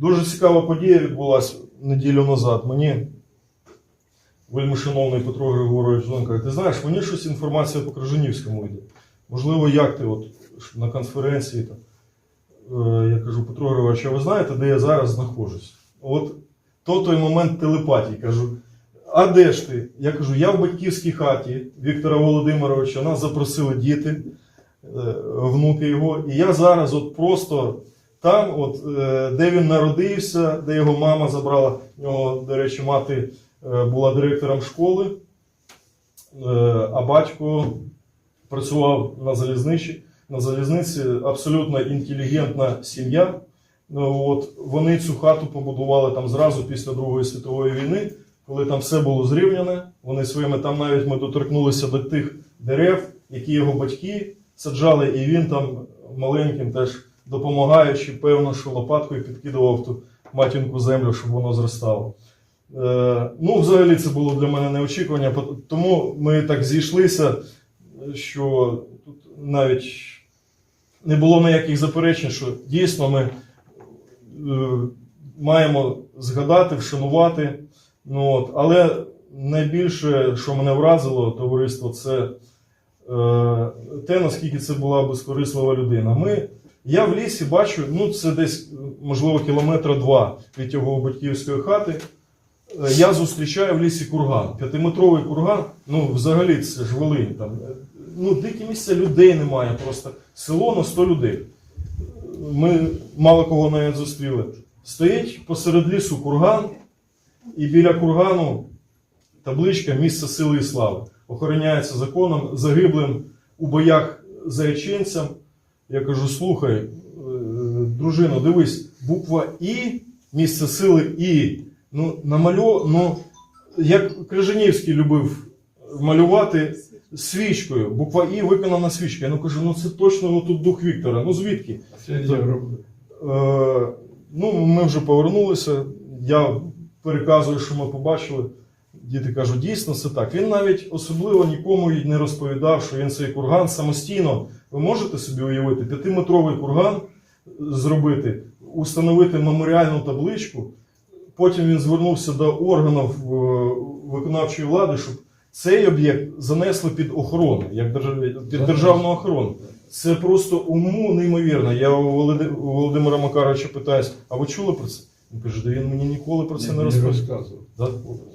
Дуже цікава подія відбулася неділю назад. Мені вельми шановний Петро Григорович Зон каже, ти знаєш, мені щось інформація по Крижанівському йде. Можливо, як ти от на конференції там. Е, Я кажу, Петро Григорович, а ви знаєте, де я зараз знаходжусь? От то той момент телепатії. Кажу, а де ж ти? Я кажу, я в батьківській хаті Віктора Володимировича, нас запросили діти, е, внуки його. І я зараз от просто там, от, е, де він народився, де його мама забрала, в нього, до речі, мати е, була директором школи, е, а батько працював на залізничі. На залізниці абсолютно інтелігентна сім'я. Ну, от, вони цю хату побудували там зразу після Другої світової війни, коли там все було зрівняне. Вони своїми там навіть ми доторкнулися до тих дерев, які його батьки саджали, і він там маленьким теж допомагаючи, певно, що лопаткою підкидував ту матінку землю, щоб воно зростало. Е, ну, взагалі, це було для мене неочікування, тому ми так зійшлися, що тут навіть не було ніяких заперечень, що дійсно ми е, маємо згадати, вшанувати. Ну, от. Але найбільше, що мене вразило, товариство, це е, те, наскільки це була безкорислива людина. Ми, я в лісі бачу, ну це десь, можливо, кілометра два від його батьківської хати. Е, Я зустрічаю в лісі курган. П'ятиметровий курган, ну взагалі це ж Волинь. Там, е, ну, дикі місця людей немає, просто село на 100 людей. Ми мало кого навіть зустріли. Стоїть посеред лісу курган, і біля кургану табличка місце сили і слави. Охороняється законом, загиблим у боях заяченцям. Я кажу: слухай, е, дружино, дивись, буква І, місце сили І. Ну, намалю, ну, як Крижанівський любив малювати свічкою. Буква І виконана свічкою. Я ну кажу, ну це точно ну, тут дух Віктора. Ну звідки? Е, ну, ми вже повернулися. Я переказую, що ми побачили. Діти кажуть, дійсно це так. Він навіть особливо нікому не розповідав, що він цей курган самостійно. Ви можете собі уявити, п'ятиметровий курган зробити, установити меморіальну табличку. Потім він звернувся до органів е, виконавчої влади, щоб цей об'єкт занесли під охорону, як під державну охорону. Це просто уму неймовірно. Я у Володимира Макаровича питаюсь, а ви чули про це? Він каже, да він мені ніколи про це не розповідав. розказував. Да?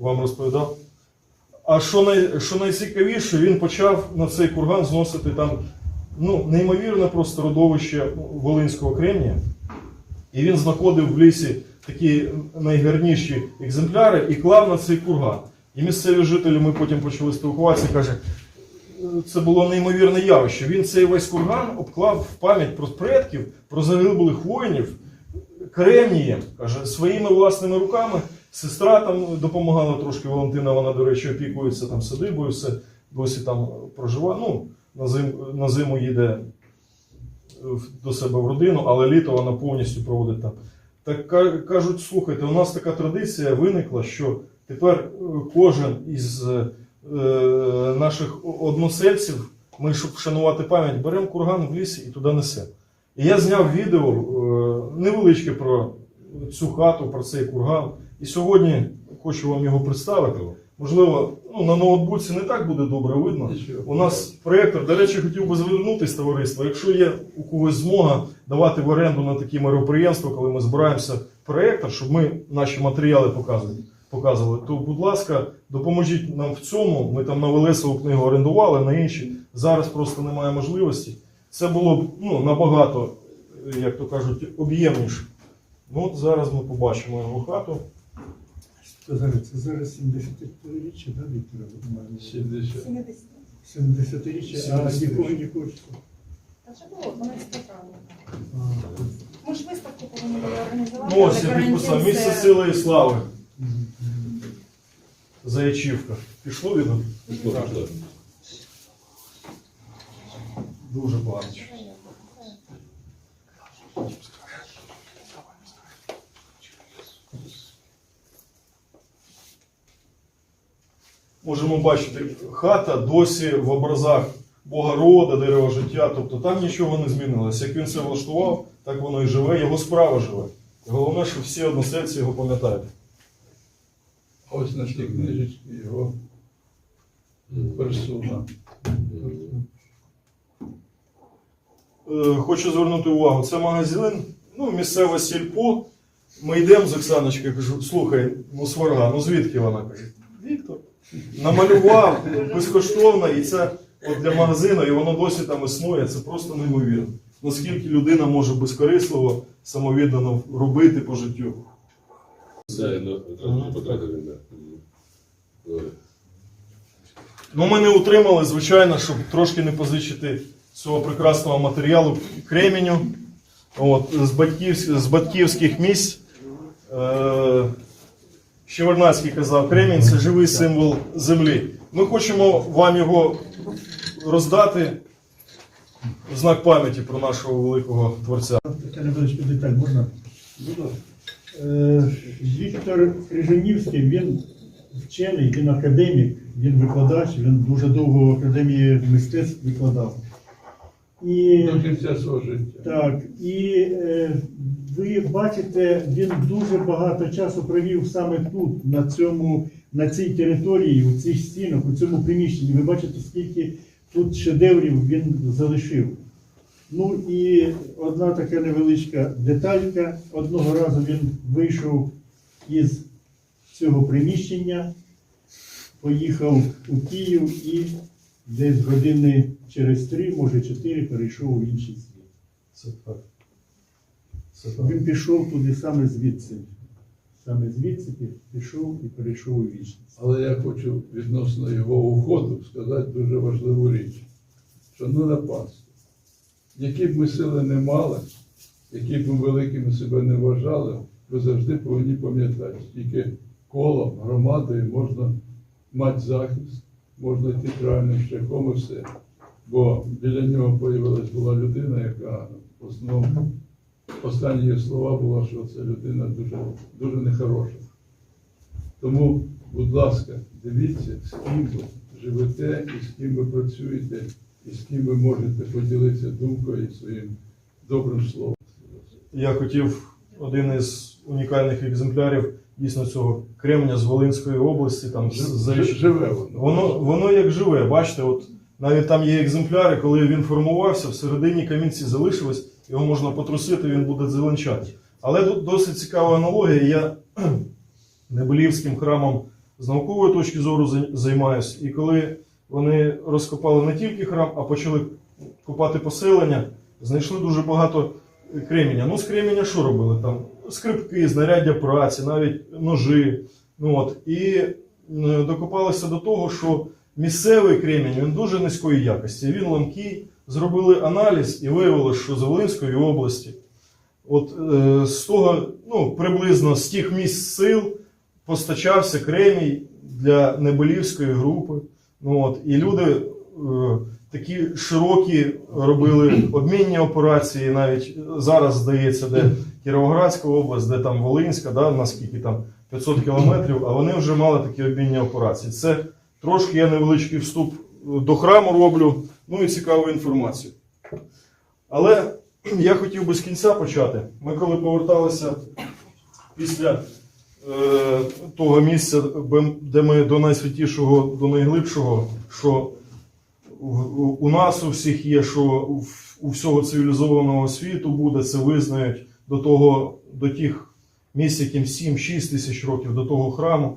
Вам розповідав? А що, най, що найцікавіше, він почав на цей курган зносити там ну, неймовірне просто родовище Волинського кремнія. І він знаходив в лісі такі найгарніші екземпляри і клав на цей курган. І місцеві жителі ми потім почали спілкуватися, каже, це було неймовірне явище. Він цей весь курган обклав в пам'ять про предків, про загиблих воїнів кремнієм, каже, своїми власними руками. Сестра там допомагала трошки Валентина, вона, до речі, опікується там садибою, все досі там проживає. Ну, на, зим, на зиму їде до себе в родину, але літо вона повністю проводить там. Так кажуть, слухайте, у нас така традиція виникла, що тепер е, кожен із е, наших односельців, ми, щоб вшанувати пам'ять, беремо курган в лісі і туди несемо. І я зняв відео е, невеличке про цю хату, про цей курган. І сьогодні хочу вам його представити. Можливо, ну, на ноутбуці не так буде добре видно. У нас проєктор, до речі, хотів би звернутися, товариство. Якщо є у когось змога давати в оренду на такі мероприємства, коли ми збираємося проєктор, щоб ми наші матеріали показували, показували, то, будь ласка, допоможіть нам в цьому. Ми там на Велесову книгу орендували, на інші. Зараз просто немає можливості. Це було б ну, набагато, як то кажуть, об'ємніше. Ну, от зараз ми побачимо його хату. Це зараз, це зараз 70-річчя, да, Віктора Володимировича? 70. 70. 70-річчя, а 70. якого якого числа? Та вже було 12 травня. Ми ж виставку повинні були організувати. Ну, ось я підписав карантин місце сили і слави. Заячівка. Пішло відео? Пішло, пішло. Дуже багато. Можемо бачити, хата досі в образах Бога рода, дерева життя, тобто там нічого не змінилося. Як він це влаштував, так воно і живе, його справа живе. Головне, що всі односельці його пам'ятають. Ось на тій книжечці його персона. Е, Хочу звернути увагу, це магазин, ну, місцеве сільпо. Ми йдемо з Оксаночкою, кажу, слухай, ну сварга, ну звідки вона каже? Віктор. Намалював безкоштовно, і це от для магазину, і воно досі там існує. Це просто неймовірно. Наскільки людина може безкорисливо, самовіддано робити по життю. Да, ну. Ну, ми не утримали, звичайно, щоб трошки не позичити цього прекрасного матеріалу кременю. От, з, батьківських, з батьківських місць. Е, Щевернацький казав, кремінь це живий символ землі. Ми хочемо вам його роздати в знак пам'яті про нашого великого творця. Деталь можна? Е, Віктор Крижанівський, він вчений, він академік, він викладач, він дуже довго в академії мистецтв викладав. І До кінця свого життя. Так, і е, ви бачите, він дуже багато часу провів саме тут, на цьому, на цій території, у цих стінах, у цьому приміщенні. Ви бачите, скільки тут шедеврів він залишив. Ну і одна така невеличка деталька. Одного разу він вийшов із цього приміщення, поїхав у Київ і десь години через три, може чотири, перейшов у інший світ. Це так. Це так. Він пішов туди саме звідси. Саме звідси пішов і перейшов у вічність. Але я хочу відносно його уходу сказати дуже важливу річ. Шановне панство, які б ми сили не мали, які б ми великими себе не вважали, ви завжди повинні пам'ятати, тільки колом, громадою можна мати захист, можна йти правильним шляхом і все. Бо біля нього появилась була людина, яка в основному останні її слова була, що це людина дуже, дуже нехороша. Тому, будь ласка, дивіться, з ким ви живете і з ким ви працюєте, і з ким ви можете поділитися думкою і своїм добрим словом. Я хотів один із унікальних екземплярів дійсно цього кремня з Волинської області, там з Живе воно. Воно, воно як живе, бачите, от навіть там є екземпляри, коли він формувався, всередині камінці залишилось, його можна потрусити, він буде зеленчати. Але тут досить цікава аналогія. Я Небелівським храмом з наукової точки зору зай- займаюсь. І коли вони розкопали не тільки храм, а почали копати поселення, знайшли дуже багато кременя. Ну, з кременя що робили? Там скрипки, знаряддя праці, навіть ножи. Ну, от. І е, докопалися до того, що місцевий кремінь він дуже низької якості. Він ламкий. Зробили аналіз і виявилося, що з Волинської області, от е, з того, ну, приблизно з тих місць сил постачався кремій для Небелівської групи. Ну, от, і люди е, такі широкі робили обмінні операції, навіть зараз здається, де Кіровоградська область, де там Волинська, да, наскільки там 500 кілометрів, а вони вже мали такі обмінні операції. Це трошки я невеличкий вступ до храму роблю, ну і цікаву інформацію. Але я хотів би з кінця почати. Ми коли поверталися після е, того місця, де ми до найсвятішого, до найглибшого, що у нас у всіх є, що у всього цивілізованого світу буде, це визнають до того, до тих місць, яким 7-6 тисяч років до того храму.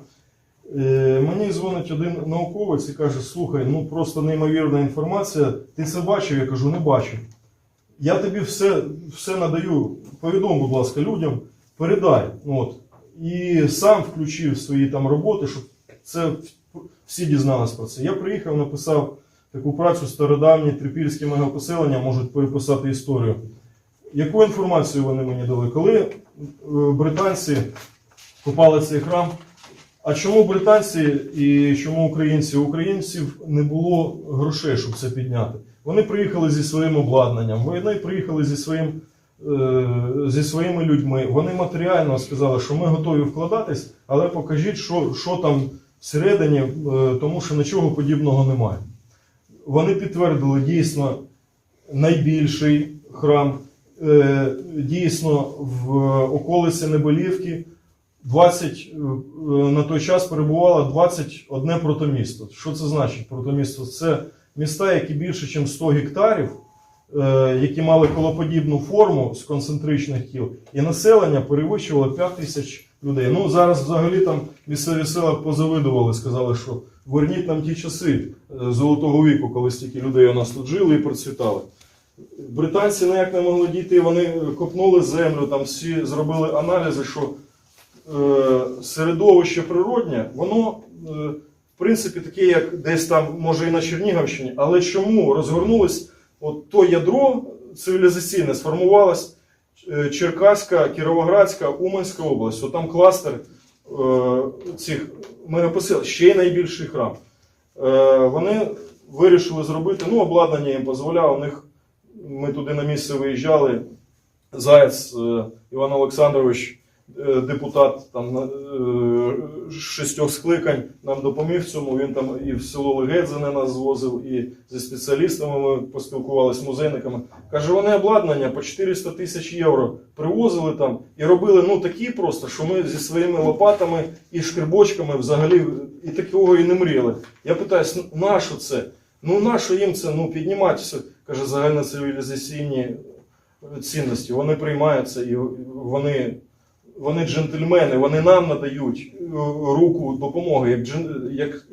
Е, Мені дзвонить один науковець і каже: слухай, ну просто неймовірна інформація. Ти це бачив? Я кажу, не бачив. Я тобі все, все надаю. Повідом, будь ласка, людям, передай. От. І сам включив свої там роботи, щоб це всі дізнались про це. Я приїхав, написав таку працю стародавні трипільські мегапоселення можуть переписати історію. Яку інформацію вони мені дали? Коли е, британці купали цей храм, а чому британці і чому українці? У українців не було грошей, щоб це підняти. Вони приїхали зі своїм обладнанням, вони приїхали зі, своїм, е, зі своїми людьми. Вони матеріально сказали, що ми готові вкладатись, але покажіть, що, що там всередині, е, тому що нічого подібного немає. Вони підтвердили дійсно найбільший храм. Е, дійсно в околиці Небелівки 20, е, на той час перебувало 21 протомісто. Що це значить протомісто? Це міста, які більше, ніж 100 гектарів, е, які мали колоподібну форму з концентричних кіл, і населення перевищувало 5 тисяч людей. Ну зараз взагалі там місцеві села позавидували, сказали, що верніть нам ті часи золотого віку, коли стільки людей у нас тут жили і процвітали. Британці ніяк не могли дійти, вони копнули землю, там всі зробили аналізи, що е, середовище природнє, воно е, в принципі таке, як десь там, може і на Чернігівщині, але чому розгорнулось от то ядро цивілізаційне, сформувалось е, Черкаська, Кіровоградська, Уманська область. От там кластер е, цих мегапосил, ще й найбільший храм. Е, вони вирішили зробити, ну, обладнання їм дозволяло, у них ми туди на місце виїжджали. Заяць е, Іван Олександрович, е, депутат там е, шістьох скликань, нам допоміг цьому. Він там і в село Легедзине нас звозив, і зі спеціалістами ми поспілкувалися, з музейниками. Каже, вони обладнання по 400 тисяч євро привозили там і робили ну такі просто, що ми зі своїми лопатами і шкребочками взагалі і такого і не мріяли. Я питаюсь, на що це? Ну нащо їм це ну, підніматися? Каже, загальноцивілізаційні цінності. Вони приймаються і вони, вони джентльмени, вони нам надають е, руку допомоги, як, джен- як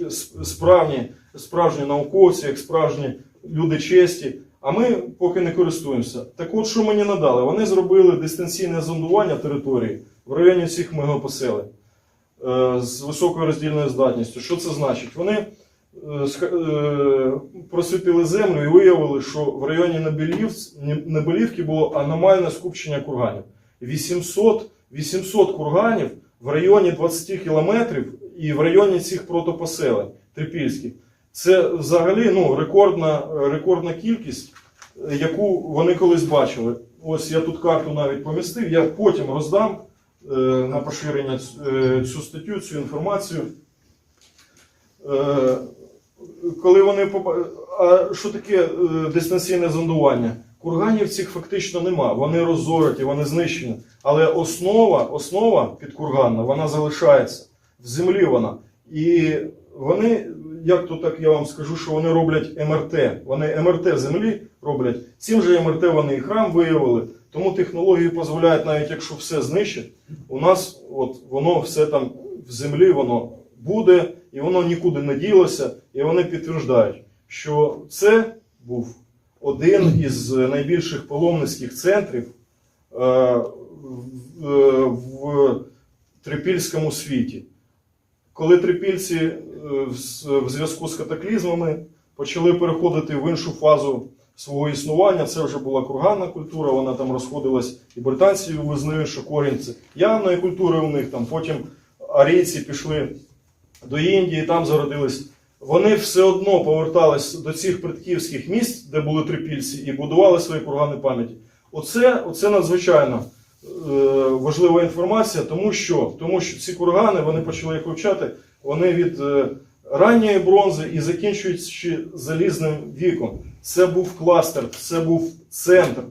справні, справжні науковці, як справжні люди честі. А ми поки не користуємося. Так от, що мені надали? Вони зробили дистанційне зондування території в районі цих мегапоселень з високою роздільною здатністю. Що це значить? Вони просвітили землю і виявили, що в районі Небелівки було аномальне скупчення курганів. 800, 800 курганів в районі 20 кілометрів і в районі цих протопоселень трипільських. Це взагалі ну, рекордна, рекордна кількість, е, яку вони колись бачили. Ось я тут карту навіть помістив, я потім роздам е, на поширення е, цю статтю, цю інформацію. Е, коли вони А що таке е, дистанційне зондування? Курганів цих фактично нема. Вони роззороті, вони знищені. Але основа, основа підкурганна, вона залишається. В землі вона. І вони, як то так я вам скажу, що вони роблять МРТ. Вони МРТ землі роблять. Цим же МРТ вони і храм виявили. Тому технології дозволяють, навіть якщо все знищить, у нас от воно все там в землі воно буде, і воно нікуди не ділося, і вони підтверждають, що це був один із найбільших паломницьких центрів е, в, е, трипільському світі. Коли трипільці е, в в зв'язку з катаклізмами почали переходити в іншу фазу свого існування, це вже була курганна культура, вона там розходилась, і британці визнають, що корінь це явної культури у них там. Потім арійці пішли до Індії, там зародились. Вони все одно повертались до цих предківських місць, де були трипільці, і будували свої кургани пам'яті. Оце, оце надзвичайно е, важлива інформація, тому що, тому що ці кургани вони почали їх вивчати, вони від е, ранньої бронзи і закінчуючи залізним віком. Це був кластер, це був центр,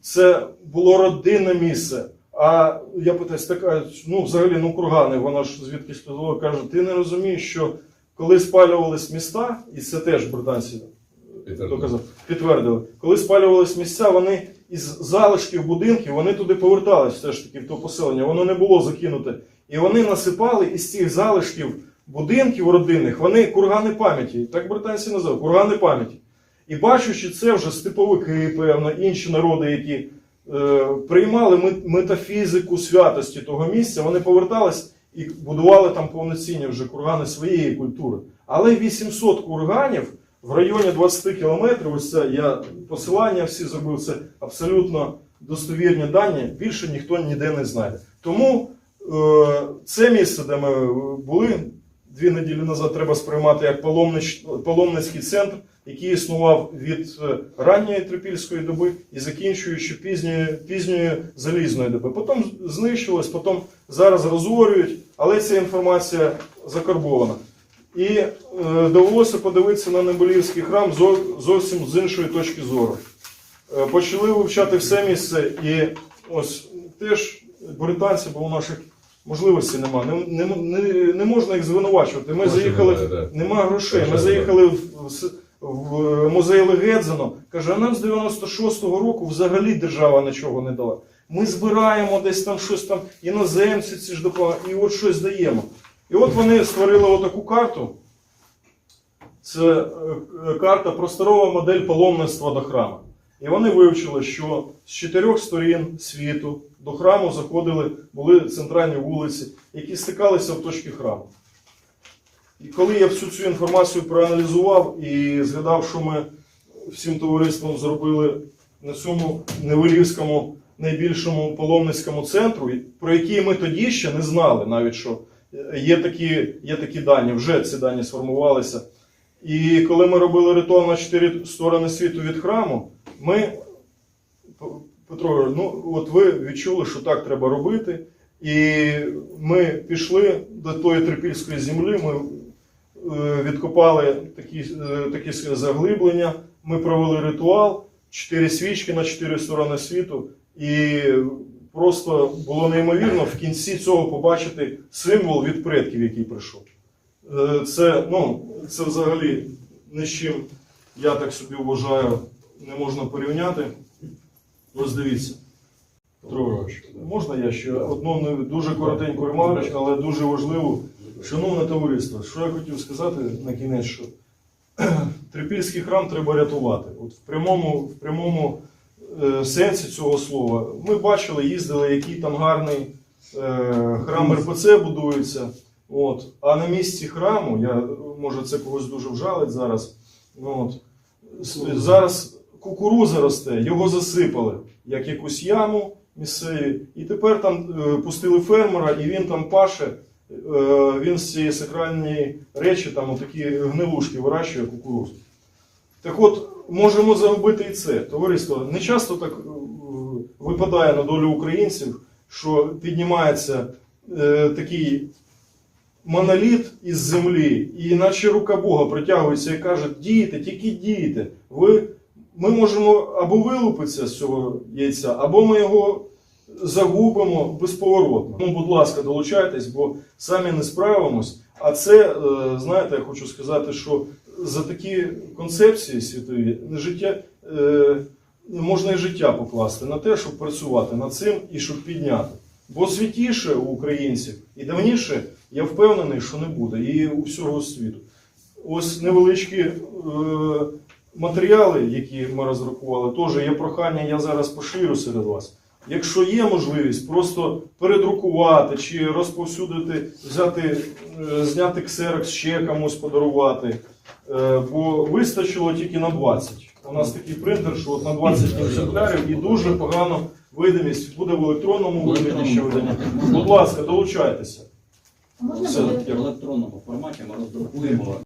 це було родинне місце. А я питаюсь, така, ну взагалі, ну кургани, вона ж звідки сказала, каже, ти не розумієш, що коли спалювались міста, і це теж британці доказав, підтвердили, коли спалювались місця, вони із залишків будинків вони туди повертались все ж таки в то поселення, воно не було закинуте. І вони насипали із цих залишків будинків родинних, вони кургани пам'яті. Так британці називають кургани пам'яті. І бачучи це вже степовики, певно, інші народи, які е, приймали метафізику святості того місця, вони повертались і будували там повноцінні вже кургани своєї культури. Але 800 курганів в районі 20 кілометрів, ось це я посилання всі зробив, це абсолютно достовірні дані, більше ніхто ніде не знайде. Тому е, це місце, де ми були дві неділі назад, треба сприймати як паломнич, паломницький центр, який існував від е, ранньої трипільської доби і закінчуючи пізньою, пізньою залізної доби. Потім знищилось, потім зараз розорюють, але ця інформація закарбована. І е, довелося подивитися на Неболівський храм зо- зовсім з іншої точки зору. Е, Почали вивчати все місце і ось теж британці, бо у наших можливостей нема. Не, не, не, не можна їх звинувачувати. Ми Грошей заїхали, немає, да. нема грошей. Ми заїхали в, в, в музей Легедзино. Каже, а нам з 96-го року взагалі держава нічого не дала. Ми збираємо десь там щось там, іноземці ці ж допомагають, і от щось даємо. І от вони створили отаку карту. Це е, е, карта просторова модель паломництва до храму. І вони вивчили, що з чотирьох сторін світу до храму заходили, були центральні вулиці, які стикалися в точки храму. І коли я всю цю інформацію проаналізував і згадав, що ми всім товариством зробили на цьому Невелівському найбільшому паломницькому центру, про який ми тоді ще не знали, навіть що е, є такі, є такі дані, вже ці дані сформувалися. І коли ми робили ритуал на чотири сторони світу від храму, ми, Петро, ну от ви відчули, що так треба робити. І ми пішли до тої трипільської землі, ми е, відкопали такі, е, такі заглиблення, ми провели ритуал, чотири свічки на чотири сторони світу, і просто було неймовірно в кінці цього побачити символ від предків, який прийшов. Е, Це, ну, це взагалі ні з чим, я так собі вважаю, не можна порівняти. Ось дивіться. Петро можна я ще одну не дуже коротеньку ремарку, але дуже важливу. Шановне товариство, що я хотів сказати на кінець, що Трипільський храм треба рятувати. От в прямому, в прямому сенсі цього слова. Ми бачили, їздили, який там гарний е, храм РПЦ будується. От. А на місці храму, я, може це когось дуже вжалить зараз. От, зараз кукуруза росте, його засипали, як якусь яму місцеві. І тепер там е, пустили фермера, і він там паше. Е, він з цієї сакральної речі там такі гнилушки вирощує кукурузу. Так от, можемо загубити і це. Товариство, не часто так е, випадає на долю українців, що піднімається е, такий моноліт із землі, і наче рука Бога притягується і каже: дійте, тільки дійте. Ви, ми можемо або вилупитися з цього яйця, або ми його загубимо безповоротно. Ну, будь ласка, долучайтесь, бо самі не справимось. А це, е, знаєте, я хочу сказати, що за такі концепції світові життя. е, Можна і життя покласти на те, щоб працювати над цим і щоб підняти. Бо світіше у українців і давніше, я впевнений, що не буде, і у всього світу. Ось невеличкі е, матеріали, які ми роздрукували, теж є прохання, я зараз поширю серед вас. Якщо є можливість, просто передрукувати чи розповсюдити, взяти, е, зняти ксерокс, ще комусь подарувати. Е, бо вистачило тільки на 20. У нас такий принтер, що от на 20 екземплярів і дуже погано видимість буде в електронному вигляді ще видання. Будь ласка, долучайтеся. Можна Все, буде. В електронному форматі ми роздрукуємо